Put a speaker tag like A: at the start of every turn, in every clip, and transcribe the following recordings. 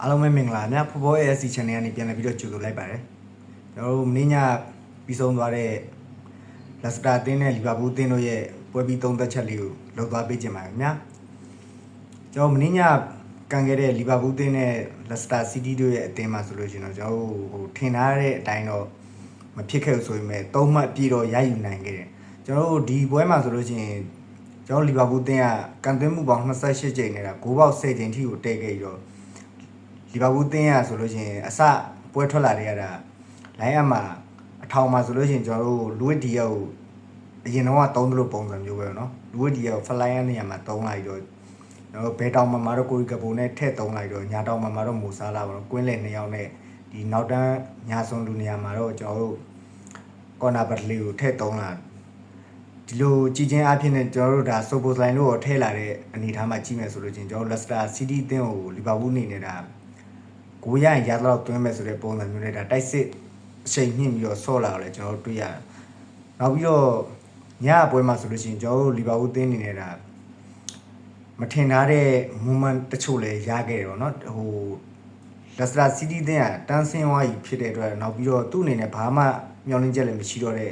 A: အားလုံးပဲမင်္ဂလာများဖော်ဖော် ASC channel ကနေပြန်လည်ပြီးတော့ကြိုဆိုလိုက်ပါတယ်ကျွန်တော်တို့မင်းညပြီးဆုံးသွားတဲ့လက်စတာတင်းနဲ့လီဗာပူးတင်းတို့ရဲ့ပွဲပြီးသုံးသက်ချက်လေးကိုလုပ်သွားပေးခြင်းပါတယ်များကျွန်တော်မင်းညကန်ခဲ့တဲ့လီဗာပူးတင်းနဲ့လက်စတာစီးတီးတို့ရဲ့အသင်းမှာဆိုလို့ရှိရင်တော့ကျွန်တော်တို့ဟိုထင်ထားတဲ့အတိုင်းတော့မဖြစ်ခဲ့ဘူးဆိုပေမဲ့သုံးမှတ်ပြည့်တော့ရယူနိုင်ခဲ့တယ်ကျွန်တော်တို့ဒီပွဲမှာဆိုလို့ရှိရင်ကျွန်တော်လီဗာပူးတင်းကကန်သွင်းမှုပေါင်း28ကြိမ်နေတာဂိုးပေါက်10ကြိမ်ထိကိုတည့်ခဲ့ပြီးတော့ လီဗာပူးတင်းရဆိုလို့ရှိရင်အစပွဲထွက်လာတဲ့ရတာလိုင်းအပ်မှာအထောင်မှာဆိုလို့ရှိရင်ကျွန်တော်တို့လူဝစ်ဒီယာကိုအရင်တော့ကသုံးသလိုပုံစံမျိုးပဲเนาะလူဝစ်ဒီယာကိုဖလိုင်းရနေရမှာသုံးလိုက်တော့ကျွန်တော်တို့ဘဲတောင်မှာမှာတော့ကိုရီကပုံနဲ့ထည့်သုံးလိုက်တော့ညာတောင်မှာမှာတော့မူဆာလာပါတော့ကွင်းလေနှစ်ယောက်နဲ့ဒီနောက်တန်းညာဆုံးလူနေရာမှာတော့ကျွန်တော်တို့ကော်နာဘတ်လေးကိုထည့်သုံးလာဒီလိုကြည်ချင်းအဖြစ်နဲ့ကျွန်တော်တို့ဒါဆိုပိုစလိုင်းတို့ကိုထည့်လာတဲ့အနေအထားမှာကြည့်မယ်ဆိုလို့ချင်းကျွန်တော်လက်စတာစီးတီးအသင်းကိုလီဗာပူးနေနေတာ ကိုရရင်ရတော့တွင်းမဲ့ဆိုတဲ့ပုံစံမျိုးနဲ့ဒါတိုက်စစ်အချိန်ညှင့်ပြီးတော့ဆော့လာတော့လေကျွန်တော်တို့တွေ့ရတယ်။နောက်ပြီးတော့ညအပွဲမှာဆိုလို့ရှိရင်ကျွန်တော်တို့လီဗာပူးသင်းနေနေတာမထင်ထားတဲ့ moment တချို့လည်းရခဲ့တယ်ပေါ့နော်ဟိုလက်စတာစီးတီးသင်းကတန်းစင်းဝါးကြီးဖြစ်တဲ့အတွက်နောက်ပြီးတော့သူ့အနေနဲ့ဘာမှမျှော်လင့်ချက်လည်းမရှိတော့တဲ့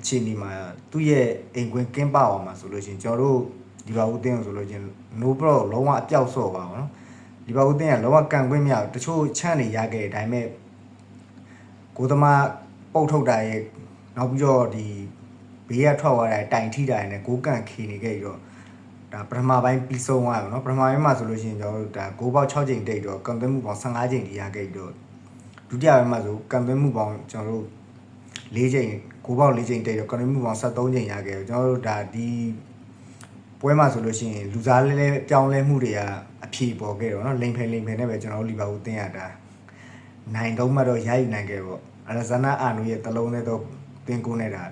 A: အခြေအနေမှာသူ့ရဲ့အိမ်ကွင်းကင်းပအောင်မှာဆိုလို့ရှိရင်ကျွန်တော်တို့လီဗာပူးသင်းကိုဆိုလို့ချင်း no pro လုံးဝအပြောက်ဆော့ပါအောင်နော် ဒီဘာဦးတင်းကလောကကန်ခွင့်မရဘူးတချို့ချန့်နေရခဲ့တယ်ဒါပေမဲ့ကိုသမားပုတ်ထုတ်တာရဲ့နောက်ပြီးတော့ဒီဘေးကထွက်သွားတဲ့တိုင်ထိတာရဲ့နဲ့ကိုကန်ခီနေခဲ့ပြီးတော့ဒါပထမပိုင်းပြီးဆုံးသွားတယ်နော်ပထမပိုင်းမှာဆိုလို့ရှိရင်ကျွန်တော်တို့ဒါဂိုးပေါက်6ချိန်တိတ်တော့ကန်သွင်းမှုပေါင်း15ချိန်တည်ရခဲ့ပြီးတော့ဒုတိယပိုင်းမှာဆိုကန်သွင်းမှုပေါင်းကျွန်တော်တို့၄ချိန်ဂိုးပေါက်၄ချိန်တိတ်တော့ကန်သွင်းမှုပေါင်း73ချိန်ရခဲ့တယ်ကျွန်တော်တို့ဒါဒီ ပွဲမှာဆိုလို့ရှိရင်လူစားလဲလဲပြောင်းလဲမှုတွေကအဖြေပေါ်ခဲ့တော့နော်လိန်ဖယ်လိန်ဖယ်နဲ့ပဲကျွန်တော်တို့လီဗာပူးတင်ရတာနိုင်တော့မှတော့ရယူနိုင်ခဲ့ပေါ့အလက်ဇန္နာအာနိုရဲ့တလုံးနဲ့တော့တင်ကိုနေတာ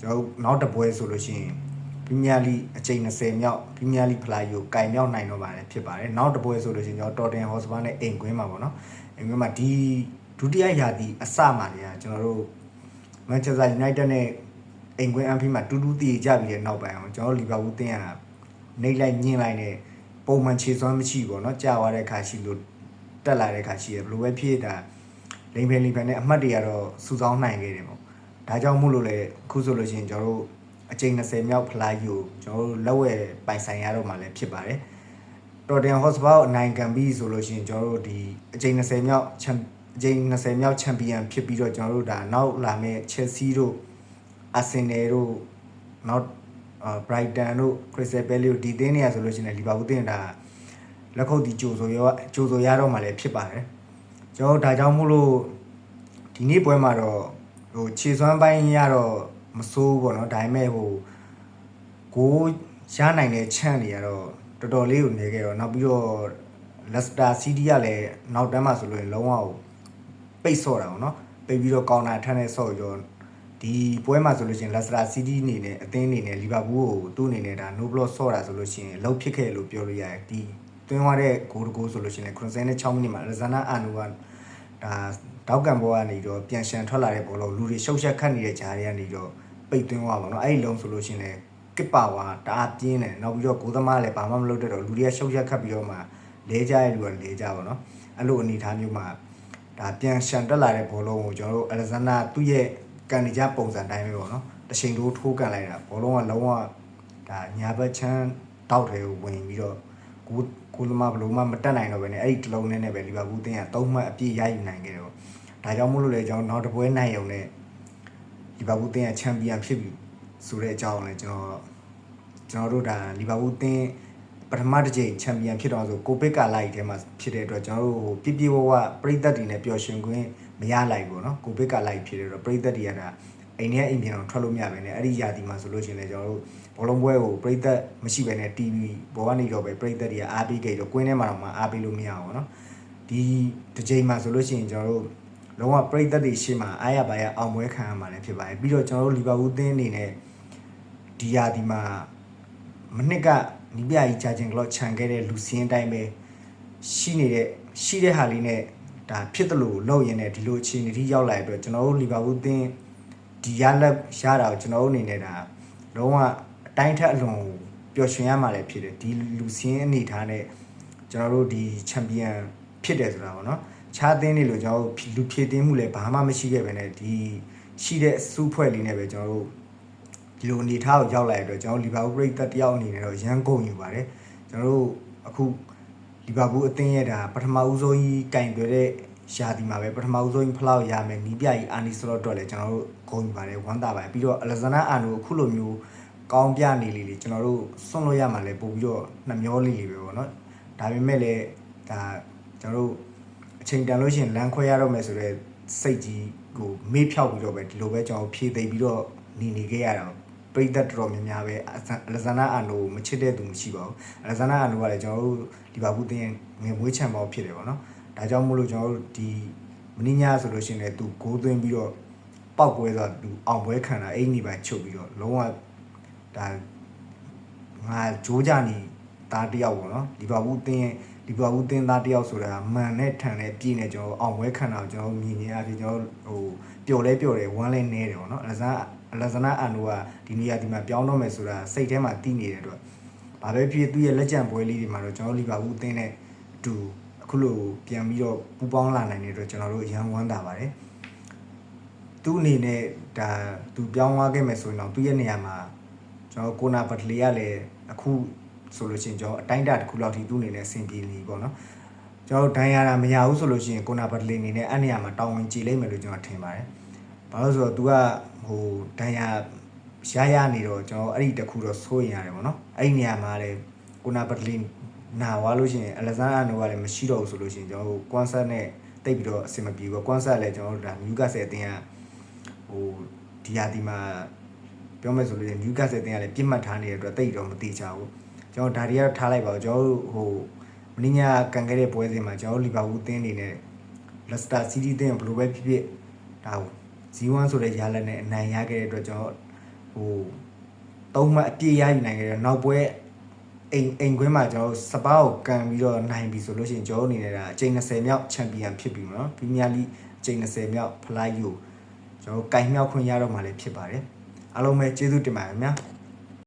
A: ကျွန်တော်တို့နောက်တစ်ပွဲဆိုလို့ရှိရင်ပရီးမီးယားလိအချိန်20မြောက်ပရီးမီးယားလိဖလိုက်ကိုကင်မြောက်နိုင်တော့ပါတယ်ဖြစ်ပါတယ်နောက်တစ်ပွဲဆိုလို့ရှိရင်ကျွန်တော်တော်တင်ဟော့စပါနဲ့အိမ်ကွင်းမှာပေါ့နော်အိမ်ကွင်းမှာဒီဒုတိယရာသီအစမှာတွေကကျွန်တော်တို့မန်ချက်စတာယူနိုက်တက်နဲ့အိမ်ကွင်းအန်ဖီမှာတူတူတည်ကြပြီးတဲ့နောက်ပိုင်းအောင်ကျွန်တော်တို့လီဗာပူးတင်ရ နှိပ်လိုက်ညင်လိုက်နဲ့ပုံမှန်ခြေစွမ်းမရှိဘူးပေါ့နော်ကြာသွားတဲ့ခါရှိလို့တက်လာတဲ့ခါရှိရဘယ်လိုပဲဖြစ်တာလိမ်ဖယ်လိမ်ဖယ်နဲ့အမှတ်တွေကတော့စူဆောင်းနိုင်ခဲ့တယ်ပေါ့ဒါကြောင့်မို့လို့လေအခုဆိုလို့ရှိရင်ကျွန်တော်တို့အချိန်20မြောက်ဖလိုက်ယူကျွန်တော်တို့လက်ဝဲပိုင်ဆိုင်ရတော့မှလည်းဖြစ်ပါတယ်တော်တန်ဟော့စပါအနိုင်ကန်ပြီးဆိုလို့ရှိရင်ကျွန်တော်တို့ဒီအချိန်20မြောက်ချန်အချိန်20မြောက်ချန်ပီယံဖြစ်ပြီးတော့ကျွန်တော်တို့ဒါနောက်လာမယ့် Chelsea တို့ Arsenal တို့နောက်အာ Brighton တို့ Crystal Palace တို့ဒီသင်းတွေကဆိုလို့ရှိရင်လီဗာပူးသင်းဒါလက်ခုပ်တီကြိုဆိုရောကြိုဆိုရတော့မှလည်းဖြစ်ပါတယ်ကျွန်တော်တို့ဒါကြောင့်မို့လို့ဒီနေ့ပွဲမှာတော့ဟိုခြေစွမ်းပိုင်းရတော့မစိုးဘူးပေါ့နော်ဒါပေမဲ့ဟိုကိုရနိုင်တဲ့ချန့်တွေကတော့တော်တော်လေးကိုနေခဲ့တော့နောက်ပြီးတော့ Leicester City ကလည်းနောက်တန်းမှာဆိုလို့ရင်လုံးဝဟိုပိတ်ဆော့တာပေါ့နော်ပိတ်ပြီးတော့ကောင်တာထမ်းတဲ့ဆော့ရော ဒီပွဲမှာဆိုလို့ရှိရင် Leicester City အနေနဲ့အသင်းအနေနဲ့ Liverpool ကိုသူ့အနေနဲ့ဒါ no block ဆော့တာဆိုလို့ရှိရင်လောက်ဖြစ်ခဲ့လို့ပြောလို့ရတယ်ဒီတွင်းသွားတဲ့ဂိုးတကိုးဆိုလို့ရှိရင်96မိနစ်မှာ Alexander Arnold ကဒါတောက်ကန်ဘောကနေတော့ပြန်ရှန်ထွက်လာတဲ့ဘောလုံးလူတွေရှုပ်ရှက်ခတ်နေတဲ့ဂျားတွေကနေတော့ပိတ်သွင်းသွားပါတော့အဲ့ဒီလုံးဆိုလို့ရှိရင်လည်းကစ်ပါဝါတအားပြင်းတယ်နောက်ပြီးတော့ဂိုးသမားလည်းဘာမှမလုပ်တတ်တော့လူတွေကရှုပ်ရှက်ခတ်ပြီးတော့မှလဲကြရဲ့လူကလဲကြပါတော့အဲ့လိုအနေအထားမျိုးမှာဒါပြန်ရှန်တက်လာတဲ့ဘောလုံးကိုကျွန်တော်တို့အလက်ဇန္ဒာသူ့ရဲ့ ကန်နေကြပုံစံတိုင်းပဲပေါ့နော်တချိန်တိုးထိုးကန်လိုက်တာဘောလုံးကလုံးဝဒါညာဘက်ချမ်းတောက်တယ်ကိုဝင်ပြီးတော့ကိုကိုလမဘလုံးမမတက်နိုင်တော့ပဲねအဲ့ဒီတလုံးနဲ့ပဲလီဗာပူးတင်းကသုံးမှတ်အပြည့်ရယူနိုင်ခဲ့တယ်ပေါ့ဒါကြောင့်မို့လို့လေကျွန်တော်နောက်တစ်ပွဲနိုင်ရုံနဲ့လီဗာပူးတင်းကချန်ပီယံဖြစ်ပြီဆိုတဲ့အကြောင်းလည်းကျွန်တော်ကျွန်တော်တို့ဒါလီဗာပူးတင်းပထမတစ်ချိန်ချန်ပီယံဖြစ်တော့ဆိုကိုပစ်ကာလိုက်ထဲမှာဖြစ်တဲ့အတွက်ကျွန်တော်တို့ဟိုပြပြဝဝပြိသက်တွေနဲ့ပျော်ရွှင်ခွင့် မရလိုက်ဘူးเนาะကိုပစ်ကာလိုက်ဖြစ်တဲ့တော့ပြိသက်တွေကဒါအိမ်ထဲအိမ်ပြန်တော့ထွက်လို့မရပဲねအဲ့ဒီຢာဒီမှာဆိုလို့ရှိရင်လည်းကျွန်တော်တို့ဘောလုံးပွဲကိုပြိသက်မရှိပဲね TV ဘောကနေတော့ပဲပြိသက်တွေကအားပေးခဲ့တော့ကွင်းထဲမှာတော့မှအားပေးလို့မရဘူးเนาะဒီတစ်ချိန်မှာဆိုလို့ရှိရင်ကျွန်တော်တို့လုံးဝပြိသက်တွေရှေ့မှာအားရပါရအောင်ပွဲခံရမှာလည်းဖြစ်ပါတယ်ပြီးတော့ကျွန်တော်တို့လီဗာပူးသင်းအနေနဲ့ဒီຢာဒီမှာ မနှစ်ကနီးပြကြီးဂျာဂျင်ကလော့ခြံခဲ့တဲ့လူစင်းအတိုင်းပဲရှိနေတဲ့ရှိတဲ့ဟာလေးနဲ့ ဒါဖြစ်တယ်လို့လုပ်ရင်လည်းဒီလိုအခြေအနေထိရောက်လာတဲ့အတွက်ကျွန်တော်တို့လီဗာပူးသင်းဒီရလက်ရတာကိုကျွန်တော်တို့အနေနဲ့ဒါလုံးဝအတိုင်းထက်အလွန်ကိုပျော်ရွှင်ရမှာလည်းဖြစ်တယ်ဒီလူစင်းအနေထားနဲ့ကျွန်တော်တို့ဒီချန်ပီယံဖြစ်တယ်ဆိုတာပေါ့နော်ခြားသင်းတွေလို့ကျွန်တော်တို့လူဖြည့်တင်းမှုလည်းဘာမှမရှိခဲ့ပဲနဲ့ဒီရှိတဲ့စူးဖွဲ့လေးနဲ့ပဲကျွန်တော်တို့ဒီလိုအနေထားကိုရောက်လာရတဲ့အတွက်ကျွန်တော်တို့လီဗာပူးပရိသတ်တယောက်အနေနဲ့တော့ရန်ကုန်ယူပါတယ်ကျွန်တော်တို့အခု လီဗာပူးအသင်းရဲ့ဒါပထမဦးဆုံးကြီးကင်တွယ်တဲ့ရှာဒီမှာပဲပထမဦးဆုံးကြီးဖလောက်ရမယ်နီးပြကြီးအာနီစလော့တော့လည်းကျွန်တော်တို့ဂုဏ်ယူပါတယ်ဝမ်းသာပါတယ်ပြီးတော့အလက်ဇန္ဒာအာနိုအခုလိုမျိုးကောင်းပြနေလေးလေးကျွန်တော်တို့ဆွန့်လို့ရမှာလဲပို့ပြီးတော့နှမျောလေးလေးပဲပေါ့နော်ဒါပေမဲ့လည်းဒါကျွန်တော်တို့အချိန်တန်လို့ရှိရင်လမ်းခွဲရတော့မယ်ဆိုတော့စိတ်ကြီးကိုမေ့ဖြောက်ပြီးတော့ပဲဒီလိုပဲကျွန်တော်ဖြည့်သိပ်ပြီးတော့နေနေခဲ့ရတာ ပရိသတ်တော်တော်များများပဲအဇန်အလဇာနာအာနိုကိုမချစ်တဲ့သူမရှိပါဘူးအလဇာနာအာနိုကလည်းကျွန်တော်တို့ဒီဘာဘူးတင်းရဲ့ငယ်မွေးချံပေါဖြစ်တယ်ပေါ့နော်ဒါကြောင့်မို့လို့ကျွန်တော်တို့ဒီမင်းညာဆိုလို့ရှိရင်လည်းသူဂိုးသွင်းပြီးတော့ပောက်ပွဲဆိုတာသူအောင်ပွဲခံတာအဲ့ဒီပဲချုပ်ပြီးတော့လုံးဝဒါငါဂျိုးကြနေသားတယောက်ပေါ့နော်လီဗာပူးတင်းရဲ့လီဗာပူးတင်းသားတယောက်ဆိုတာမန်နဲ့ထန်နဲ့ပြည့်နေကျွန်တော်အောင်ပွဲခံတာကိုကျွန်တော်မြင်နေရပြီကျွန်တော်ဟိုပျော်လဲပျော်တယ်ဝမ်းလဲနေတယ်ပေါ့နော်အလဇာ အလဇနာအန်တို့ကဒီနေရာဒီမှာပြောင်းတော့မယ်ဆိုတာစိတ်ထဲမှာတည်နေတဲ့အတွက်ဘာပဲဖြစ်သူ့ရဲ့လက်ကျန်ပွဲလေးတွေမှာတော့ကျွန်တော်လီဗာပူးတင်းနဲ့အတူအခုလိုပြန်ပြီးတော့ပူပေါင်းလာနိုင်တဲ့အတွက်ကျွန်တော်တို့အရန်ဝမ်းသာပါတယ်သူ့အနေနဲ့ဒါသူပြောင်းသွားခဲ့မယ်ဆိုရင်တော့သူ့ရဲ့နေရာမှာကျွန်တော်ကိုနာပတလီကလည်းအခုဆိုလို့ရှိရင်ကျွန်တော်အတိုင်းအတာတစ်ခုလောက်ထိသူ့အနေနဲ့အဆင်ပြေနေပေါ့နော်ကျွန်တော်ဒိုင်ယာတာမရဘူးဆိုလို့ရှိရင်ကိုနာပတလီအနေနဲ့အဲ့နေရာမှာတောင်းဝင်ကြည်လိမ့်မယ်လို့ကျွန်တော်ထင်ပါတယ် ဘာလို့ဆိုတော့ तू ကဟိုဒိုင်ယာရရနေတော့ကျွန်တော်အဲ့ဒီတစ်ခုတော့စိုးရင်ရတယ်ပေါ့နော်အဲ့ဒီနေရာမှာလည်းကိုနာပတလီနာဝါလို့ရှိရင်အလက်ဇန်အာနိုကလည်းမရှိတော့ဘူးဆိုလို့ရှိရင်ကျွန်တော်ကွမ်ဆတ်နဲ့တိတ်ပြီးတော့အဆင်မပြေဘူးကွမ်ဆတ်လည်းကျွန်တော်တို့ဒါနျူကာဆယ်အတင်းကဟိုဒီဟာဒီမှာပြောမယ်ဆိုလို့နျူကာဆယ်တင်ကလည်းပြစ်မှတ်ထားနေတဲ့အတွက်တိတ်တော့မတိချဘူးကျွန်တော်ဒါတွေကတော့ထားလိုက်ပါဦးကျွန်တော်တို့ဟိုမင်းညာကန်ခဲ့တဲ့ပွဲစဉ်မှာကျွန်တော်တို့လီဗာပူးတင်းနေနဲ့လက်စတာစီးတီးတင်းဘယ်လိုပဲဖြစ်ဖြစ်ဒါ 0-1ဆိုတဲ့ရလနဲ့အနိုင်ရခဲ့တဲ့အတွက်ကျွန်တော်ဟိုသုံးမှအပြည့်ရယူနိုင်ခဲ့တဲ့နောက်ပွဲအိမ်အိမ်ခွင်းမှာကျွန်တော်စပါးကိုကန်ပြီးတော့နိုင်ပြီဆိုလို့ရှိရင်ကျွန်တော်အနေနဲ့ဒါအချိန်20မြောက်ချန်ပီယံဖြစ်ပြီနော်ပရီးမီးယားလိအချိန်20မြောက်ဖလိုက်ယူကျွန်တော်ကင်မြောက်ခွင့်ရတော့မှလည်းဖြစ်ပါတယ်အားလုံးပဲကျေးဇူးတင်ပါတယ်ခင်ဗျာ